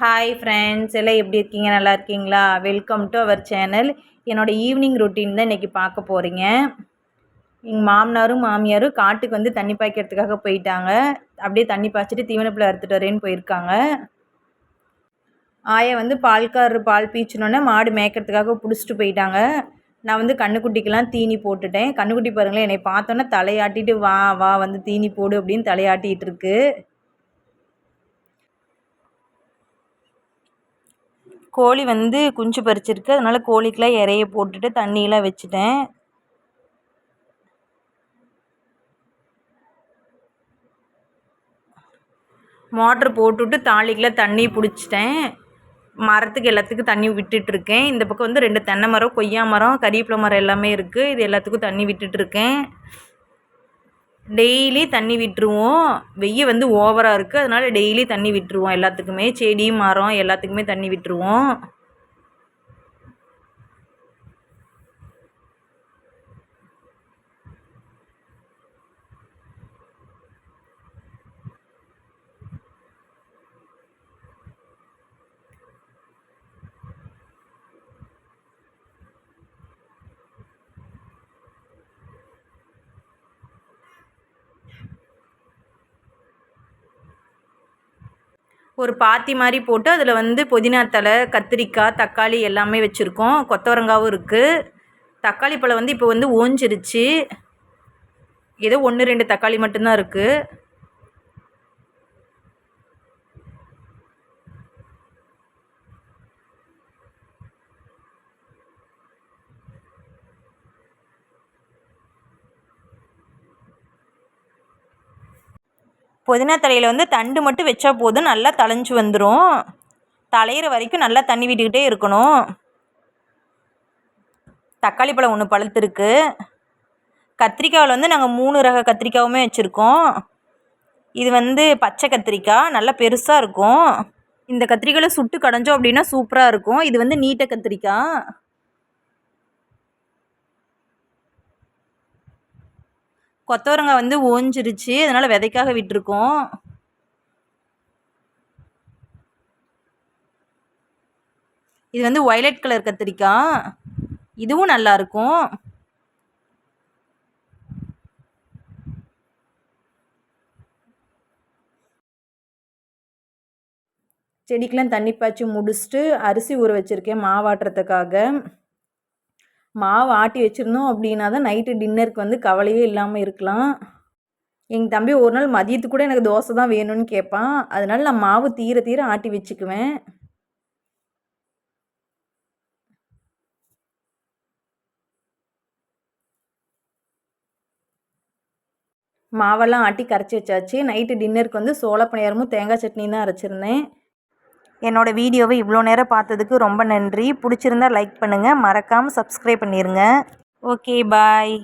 Hi friends எல்லாம் எப்படி இருக்கீங்க? நல்லா இருக்கீங்களா? வெல்கம் டு அவர் சேனல் என்னோடய ஈவினிங் ரொட்டீன் தான் இன்றைக்கி பார்க்க போகிறீங்க எங்கள் மாமனாரும் மாமியாரும் காட்டுக்கு வந்து தண்ணி பாய்க்கிறதுக்காக போயிட்டாங்க. அப்படியே தண்ணி பாய்ச்சிட்டு தீவனப்பில் அறுத்துட்டு வரேன்னு போயிருக்காங்க. ஆயா வந்து பால்காரர் பால் பீச்சினோன்னே மாடு மேய்க்கிறதுக்காக பிடிச்சிட்டு போயிட்டாங்க. நான் வந்து கண்ணுக்குட்டிக்கெலாம் தீனி போட்டுட்டேன். கண்ணுக்குட்டி பாருங்களேன் என்னை பார்த்தோன்னே தலையாட்டிட்டு வா வா வந்து தீனி போடு அப்படின்னு தலையாட்டிகிட்டு இருக்குது கோழி வந்து குஞ்சு பறிச்சிருக்கு. அதனால் கோழிக்கெலாம் இறைய போட்டுட்டு தண்ணியெலாம் வச்சுட்டேன். மோட்ரு போட்டுவிட்டு தாலிக்கெலாம் தண்ணி பிடிச்சிட்டேன். மரத்துக்கு எல்லாத்துக்கும் தண்ணி விட்டுட்ருக்கேன். இந்த பக்கம் வந்து ரெண்டு தென்னை மரம் கொய்யா மரம் கறிவேப்பிலை மரம் எல்லாமே இருக்குது இது எல்லாத்துக்கும் தண்ணி விட்டுட்ருக்கேன். டெய்லி தண்ணி விட்டுருவோம். வெய்ய வந்து ஓவராக இருக்குது அதனால் டெய்லி தண்ணி விட்டுருவோம். எல்லாத்துக்குமே செடி மரம் எல்லாத்துக்குமே தண்ணி விட்டுருவோம். ஒரு பாத்தி மாதிரி போட்டு அதில் வந்து புதினா தழை கத்திரிக்காய் தக்காளி எல்லாமே வச்சுருக்கோம். கொத்தவரங்காவும் இருக்குது தக்காளி பழம் வந்து இப்போ வந்து ஓஞ்சிருச்சு. ஏதோ ஒன்று ரெண்டு தக்காளி மட்டும்தான் இருக்குது புதினா தலையில் வந்து தண்டு மட்டும் வச்சா போதும் நல்லா தழைஞ்சி வந்துடும் தலையிற வரைக்கும் நல்லா தண்ணி விட்டுக்கிட்டே இருக்கணும். தக்காளி பழம் ஒன்று பழுத்துருக்கு. கத்திரிக்காயில் வந்து நாங்கள் மூணு ரக கத்திரிக்காவுமே வச்சுருக்கோம். இது வந்து பச்சை கத்திரிக்காய் நல்லா பெருசாக இருக்கும். இந்த கத்திரிக்காயில் சுட்டு கடைஞ்சோம் அப்படின்னா சூப்பராக இருக்கும். இது வந்து நீட்ட கத்திரிக்காய். கொத்தவரங்காய் வந்து ஓஞ்சிருச்சு. அதனால் விதைக்காக விட்டுருக்கோம். இது வந்து ஒய்லட் கலர் கத்திரிக்காய். இதுவும் நல்லாயிருக்கும் செடிக்கெலாம் தண்ணி பாய்ச்சி முடிச்சுட்டு அரிசி ஊற வச்சுருக்கேன் மாவாட்டுறதுக்காக. மாவு ஆட்டி வச்சுருந்தோம் அப்படின்னா தான் நைட்டு டின்னருக்கு வந்து கவலையே இல்லாமல் இருக்கலாம். எங்கள் தம்பி ஒரு நாள் மதியத்துக்கு கூட எனக்கு தோசை தான் வேணும்னு கேட்பான். அதனால் நான் மாவு தீர தீர ஆட்டி வச்சுக்குவேன். மாவெல்லாம் ஆட்டி கரைச்சி வச்சாச்சு. நைட்டு டின்னருக்கு வந்து சோள பணியாரமும் தேங்காய் சட்னி தான் அரைச்சிருந்தேன். என்னோடய வீடியோவை இவ்வளோ நேரம் பார்த்ததுக்கு ரொம்ப நன்றி. பிடிச்சிருந்தா லைக் பண்ணுங்கள் மறக்காமல் சப்ஸ்கிரைப் பண்ணிடுங்க ஓகே பாய்